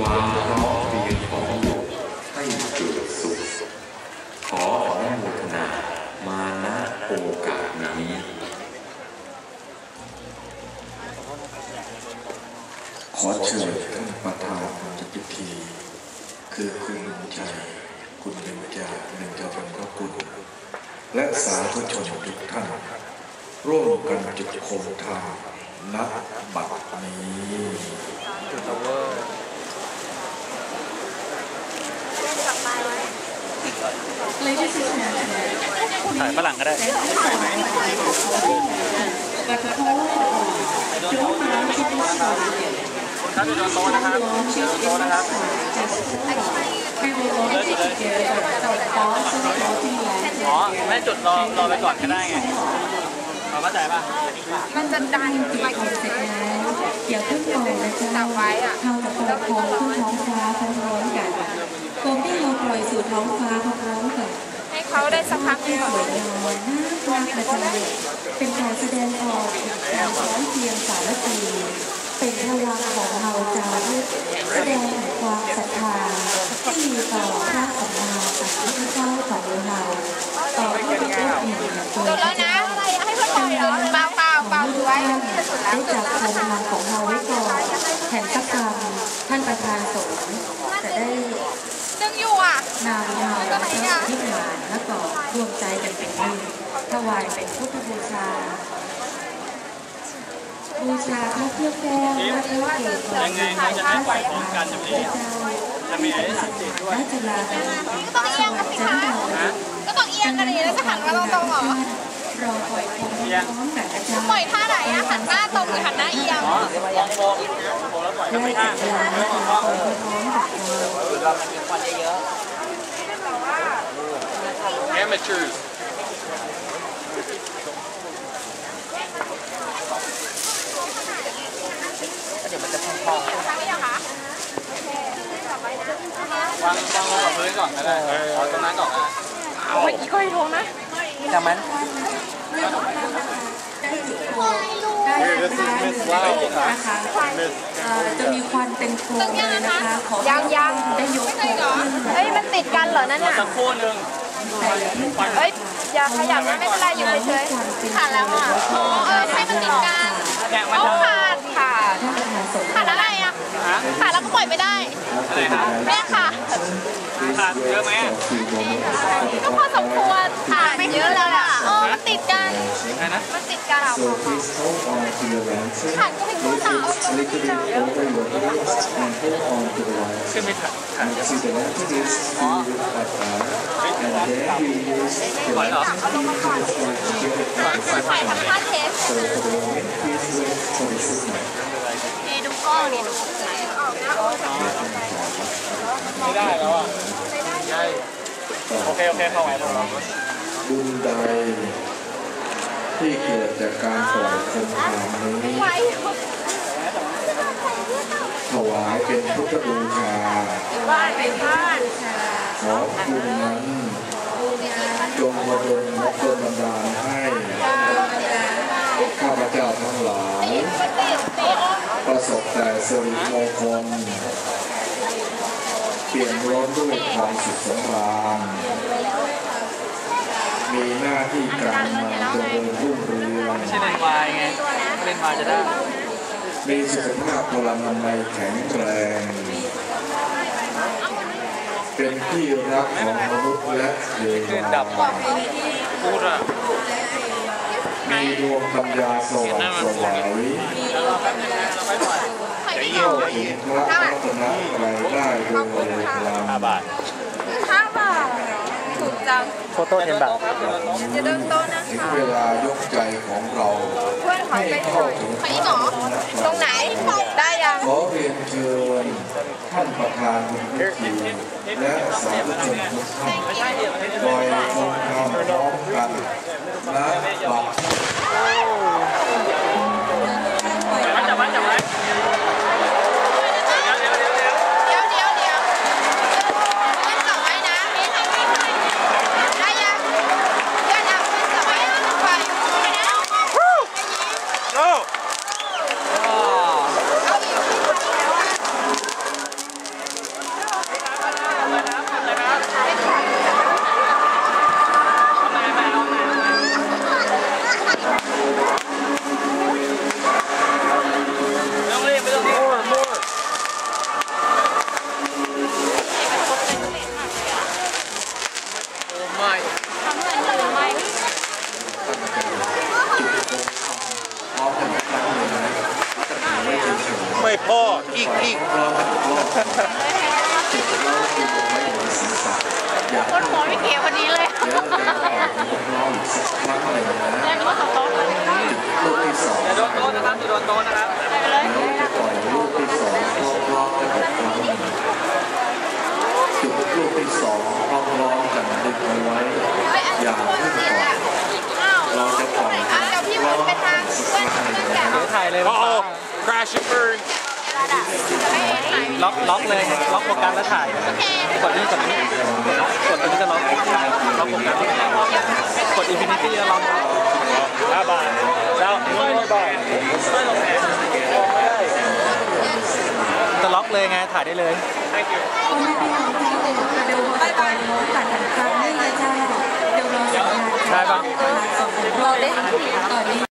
ความร้อมเรียงของหมู่ให้เกิดสุข ขออนุโมทนามาณโอกาสนี้ขอเชิญท่านประธานจัดพิธี คือคุณลุงใจ คุณเบญจาหนึ่งเจ้าเป็นพระคุณ และสาธุชนทุกท่าน ร่วมกันจุดโคมทางนับบัตรนี้ ถ่ายฝรั่งก็ได้ but the call don't mind to be sorry. ครับอยู่โดนโต๊ะนะครับ Launch อยู่ it โดน in โต๊ะนะครับ just we will launch it together. So boss and floating อ๋อ land. ไม่จุดรอรอไปก่อนก็ได้ไงเอาเข้าใจป่ะ มันจะดันติดไปคอนเซ็ปต์แล้วอย่าเพิ่งมองนะจ๊ะจับไว้อะเราจะปล่อยโคมขึ้นท้องฟ้าพร้อมๆกันโคมที่เราปล่อยสู่ท้องฟ้าพร้อมๆกัน ให้ เขาได้สักพักหนึงก่อนวยงามน่ารักกระจายเป็นการแสดงออกการร้อมเพียงสามัคคีเป็นพลังของเรา วายเป็นพุทธบูชา บูชาพระเพื่อแก้วพระเกศของยังไมันจะได้ปล่อพร้อมกันอย่างนี้จะมีไอ้สังเกตด้วยและจุฬาภรณ์ก็ต้องเอียงกันสิคะก็ต้องเอียงกันดิแล้วจะหันมาตรงๆเหรอรอปล่อยพร้อมกันอาจารย์ปล่อยท่าไหนอะหันหน้าตรงหรือหันหน้าเอียงอ๋อมองโบโบแล้วปล่อยก็และไม่จัห้าดเวลาในการปล่อยโคมพร้อมกัน Amateurs นี้เหรอคะ วางวางลงกับพื้นก่อนก็ได้เอาตรงนั้นก่อนก็ได้โอ้ยอีกคนโทรนะจำมันได้จุดโคมได้นะคะได้จุดนะคะจะมีควันเป็นโคมเลยนะคะขอให้ยังยังได้ยกไม่ใช่มเหรอเฮ้ยมันติดกันเหรอนั่นน่ะสักครู่หนึ่งเฮ้ยอย่าขยับนะไม่เป็นไรอยู่เฉยๆขาดแล้วอะอ๋อเออให้มันติดกันแกะมันเอาจะขาดขาดนประธานสงฆ์ขาดอะไรอะขาดแล้วก็ปล่อยไม่ได้อะไรฮะเนี่ยค่ะขาด เยอะไหมก็พอสมควรขาดเยอะแล้วอะเออมันติดกัน อะไรนะ มันติดกันอะ So please hold on to your lantern. ขาดก็ไม่รู้ Lift สาว it a little bit over your heads and hold on to the lantern. ขึ้นไม่ถัดขาด And see the lantern is filled with hot air. And then we use the lantern to the front to give it ถ่ายทำท่าเทส So for the moment, please wait for the signal. นี่ดูกล้องนี่ดูออกนะโอ้ยไม่ได้แล้วอะใช่ โอเคโอเคเข้าไหวแล้วบุญใดที่เกิดจากการปล่อยคมทางนี้ไหวถวายเป็นพุทธบูชาบ้านเป็นบ้านขอคุณนั้นจงมาดลดลบันดาลให้ข้าพเจ้าทั้งหลาย ประสบแต่สิริมงคล เปลี่ยนร้อนด้วยความสุขสำราญมีหน้าที่การงานเจริญรุ่งเรืองไม่ใช่เล่นวายไงเล่นวายจะได้ มีสุขภาพพลังงานในแข็งแรง เป็นที่รักของมนุษย์และเทขึ้นวดับดาพูดอะมีดวงปัญญาสว่างสวัย แล้วรอแป๊บนึงนะเราค่อยปล่อยไข่ไม่ยเข้าอมถึงพระรัตนตรัยได้โดยเร็วพลันห้าบาทห้าบาทถูกจังโฟโต้เทนบาทจะเดินโต๊ะนะถึงคะเวลายกใจของเราเพื่อนขอไปหน่อยขออีกเหรอตรงไหนได้ยังขอเรียนเชิญท่านประธานบุญพิธีและสาธุชนทุกท่านลอยคงคำพร้อมกันณบัดจับไว้จับ ไม่พ่ออีกอีกเรากันอีกรอบจุดเราคือลงไว้บนศีรษะอย่าคนหัวไม่เก๋คนนี้เลยเดี๋ยวเราจะต่อนี้ร้องอีกสักครั้งหนึ่งนะเรียนว่าสต๊อกเลยลูกที่สองอย่าโดนโต๊ะนะครับอย่าโดนโต๊ะนะครับแล้วจะปล่อยลูกที่สองรอบๆกันอีกครั้งหนึ่งจุดลูกที่สองพร้อมๆกันดึงเอาไว้อย่าเพิ่งปล่อยเราจะปล่อยอะเดี๋ยวพี่หมุนไปทางเพื่อนเกะเดี๋ยวถ่ายล็อกล็อกเลยล็อกโฟกัสแล้วถ่ายกดนี่กดนี่กดตัวนี้จะล็อกล็อกโฟกัสกดอินฟินิตี้แล้วล็อกห้าบาทแล้วร้อยบาทไม่ลงแหนไม่ได้จะล็อกเลยไงถ่ายได้เลยไม่เป็นเดี๋ยวเราจะไปโน้ตตัดกันนี้เลยจ้าเดี๋ยวเราสัญญาณได้ปะ